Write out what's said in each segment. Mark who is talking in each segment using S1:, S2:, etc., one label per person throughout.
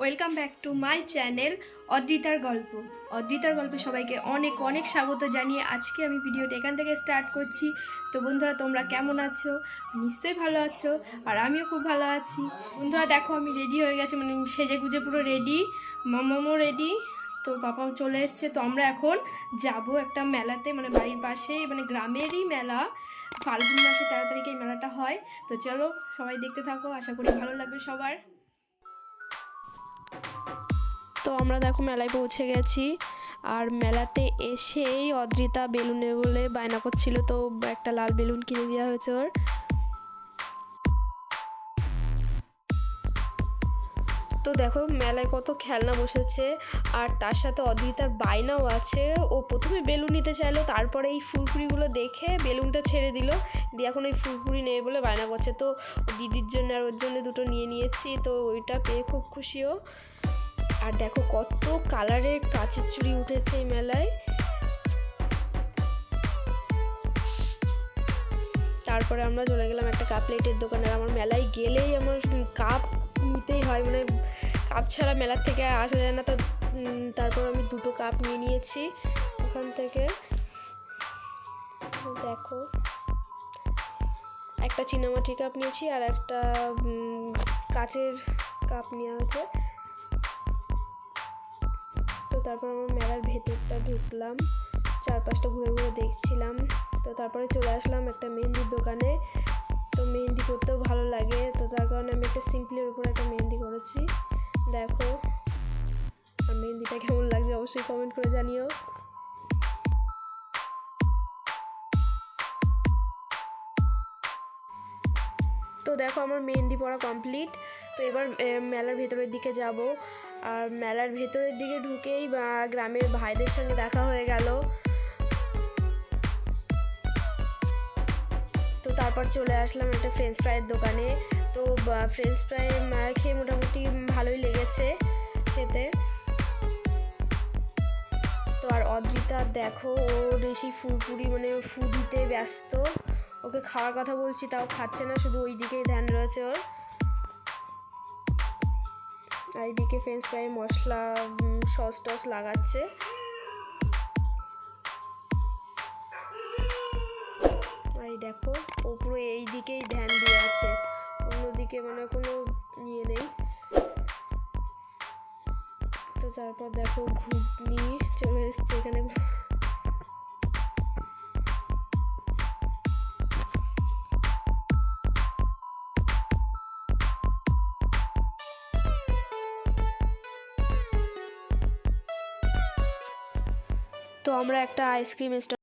S1: Welcome back to my channel অদ্রিতার গল্প। অদ্রিতার গল্পে সবাইকে অনেক অনেক স্বাগত জানিয়ে আজকে আমি ভিডিওটা এখান থেকে স্টার্ট করছি। তো বন্ধুরা, তোমরা কেমন আছো? নিশ্চয়ই ভালো আছো, আর আমিও খুব ভালো আছি। বন্ধুরা, দেখো, আমি রেডি হয়ে গেছি মানে সেজে গুজে পুরো রেডি মামামও রেডি তো পাপাও চলে এসছে। তো আমরা এখন যাব একটা মেলাতে মানে বাড়ির পাশেই মানে গ্রামেরই মেলা। ফাল্গুন মাসে তেরো তারিখে এই মেলাটা হয়। তো চলো, সবাই দেখতে থাকো, আশা করি ভালো লাগবে সবার। তো আমরা দেখো মেলায় পৌঁছে গেছি। আর মেলাতে এসেই অদ্রিতা বেলুনে বলে বায়না করছিল। তো একটা লাল বেলুন কিনে দেওয়া হয়েছে ওর। তো দেখো মেলায় কত খেলনা বসেছে, আর তার সাথে অদ্রিতার বায়নাও আছে। ও প্রথমে বেলুন নিতে চাইলো, তারপরে এই ফুলফুরিগুলো দেখে বেলুনটা ছেড়ে দিল। দিয়ে এখন ওই ফুলফুরি নেই বলে বায়না করছে। তো দিদির জন্য আর ওর জন্য দুটো নিয়ে নিয়েছি, তো ওইটা পেয়ে খুব খুশিও আর দেখো কত কালারের কাঁচের চুড়ি উঠেছে এই মেলায়। তারপরে আমরা চলে গেলাম একটা কাপ প্লেটের দোকানে। আমার মেলায় গেলেই আমার কাপ নিতেই হয় মানে কাপ ছাড়া মেলার থেকে আসা যায় না। তো তারপর আমি দুটো কাপ নিয়ে নিয়েছি ওখান থেকে। দেখো, একটা চিনামাটি কাপ নিয়েছি আর একটা কাচের কাপ নেওয়া হয়েছে। তো তারপর আমার মেলার ভেতরটা ঢুকলাম, চারপাশটা ঘুরে ঘুরে দেখছিলাম। তো তারপরে চলে আসলাম একটা মেহেন্দির দোকানে। তো মেহেন্দি করতেও ভালো লাগে। তো তার কারণে আমি একটা সিম্পলের উপর একটা মেহেন্দি দেখো। আর মেহেন্দিটা কেমন লাগছে অবশ্যই কমেন্ট করে জানিও। তো দেখো আমার মেহেন্দি পড়া কমপ্লিট তো এবার মেলার ভেতরের দিকে যাব। আর মেলার ভেতরের দিকে ঢুকেই গ্রামের ভাইদের সঙ্গে দেখা হয়ে গেল। তারপর চলে আসলাম একটা ফ্রেঞ্চ ফ্রাইয়ের দোকানে। তো ফ্রেঞ্চ ফ্রাই খেয়ে মোটামুটি ভালোই লেগেছে খেতে। তো আর অদ্রিতা, দেখো ওর বেশি ফুরফুরি মানে ফু দিতে ব্যস্ত। ওকে খাওয়ার কথা বলছি, তাও খাচ্ছে না, শুধু ওই দিকেই ধ্যান রয়েছে ওর। আর এইদিকে ফ্রেঞ্চ ফ্রাই মশলা সস টস লাগাচ্ছে। এই দেখো অন্যদিকে মানে কোনো ইয়ে নেই। তো তারপর দেখো ঘুগনি চলে এসছে এখানে। তো আমরা একটা আইসক্রিম
S2: এটা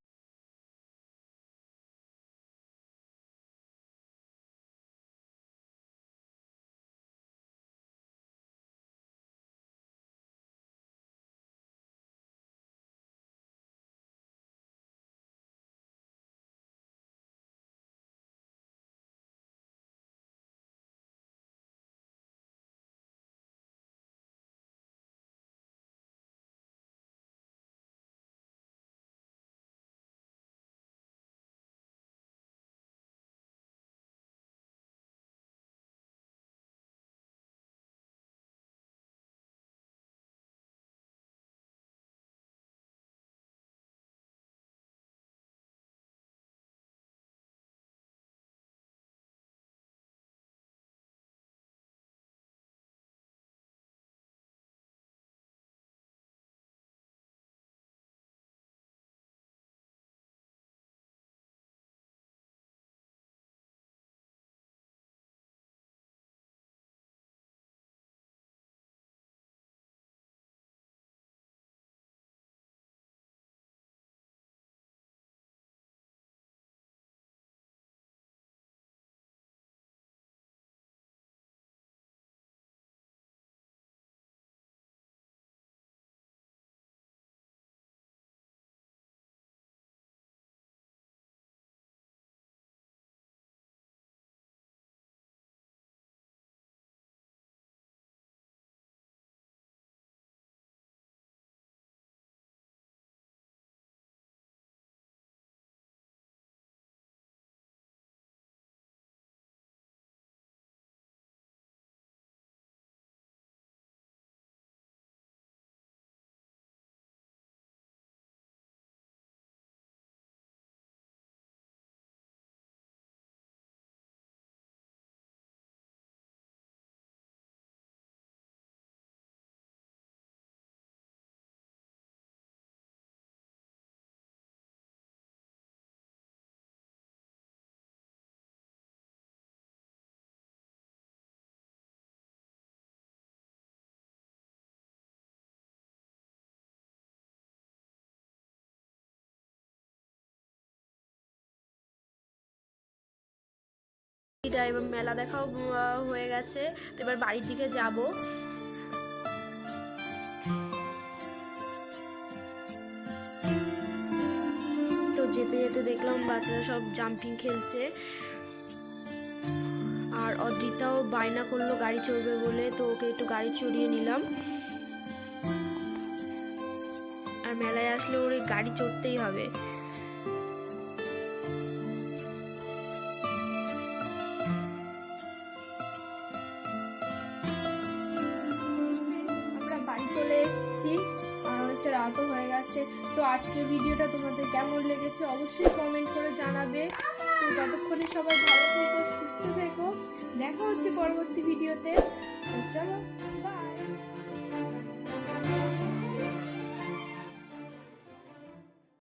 S2: এবার মেলা দেখাও হয়ে গেছে। তো এবার বাড়ির দিকে যাব। তো যেতে যেতে দেখলাম বাচ্চারা সব জাম্পিং খেলছে। আর অদ্রিতাও বায়না করল গাড়ি চড়বে বলে, তো ওকে একটু গাড়ি চড়িয়ে নিলাম। আর মেলায় আসলে ওর গাড়ি চড়তেই হবে।
S1: চলে আর অনেকটা রাতও হয়ে গেছে। তো আজকে ভিডিওটা তোমাদের কেমন লেগেছে অবশ্যই কমেন্ট করে জানাবে। তো ততক্ষণে সবাই ভালো থেকো, সুস্থ থেকো। দেখা হচ্ছে পরবর্তী ভিডিওতে। চলো বাই